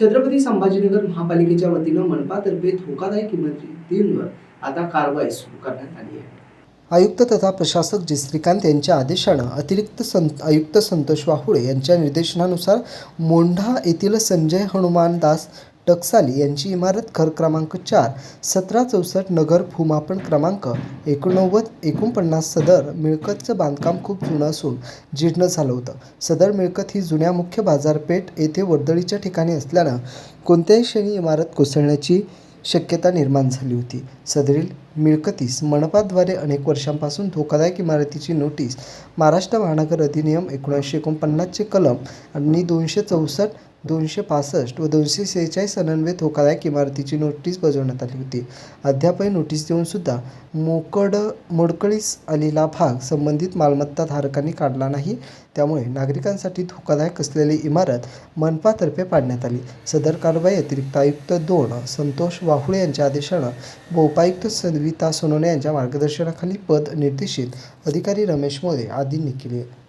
छत्रपती संभाजीनगर महापालिकेच्या वतीनं मनपातर्फे धोकादायक इमारतींवर आता कारवाई सुरू करण्यात आली आहे. आयुक्त तथा प्रशासक जी श्रीकांत यांच्या आदेशानं अतिरिक्त संत आयुक्त संतोष वाहुळे यांच्या निर्देशनानुसार मोंढा येथील संजय हनुमान दास टकसाली यांची इमारत घर क्रमांक चार सतरा चौसष्ट नगर भूमापन क्रमांक एकोणनव्वद एकोणपन्नास सदर मिळकतचं बांधकाम खूप जुनं असून जीर्ण झालं होतं. सदर मिळकत ही जुन्या मुख्य बाजारपेठ येथे वर्दळीच्या ठिकाणी असल्यानं कोणत्याही क्षणी इमारत कोसळण्याची शक्यता निर्माण झाली होती. सदरील मिळकतीस मनपाद्वारे अनेक वर्षांपासून धोकादायक इमारतीची नोटीस महाराष्ट्र महानगर अधिनियम एकोणीसशे एकोणपन्नासचे कलम आणि दोनशे चौसष्ट दोनशे पासष्ट व दोनशे सेहेचाळीस अन्वये धोकादायक इमारतीची नोटीस बजावण्यात आली होती. अद्यापही नोटीस देऊनसुद्धा मोकड मोडकळीस आलेला भाग संबंधित मालमत्ता धारकांनी काढला नाही. त्यामुळे नागरिकांसाठी धोकादायक असलेली इमारत मनपातर्फे पाडण्यात आली. सदर कारवाई अतिरिक्त आयुक्त दोन संतोष वाहुळे यांच्या आदेशानं व उपायुक्त सविता सोनवणे यांच्या मार्गदर्शनाखाली पद निर्देशित अधिकारी रमेश मोरे आदींनी केले.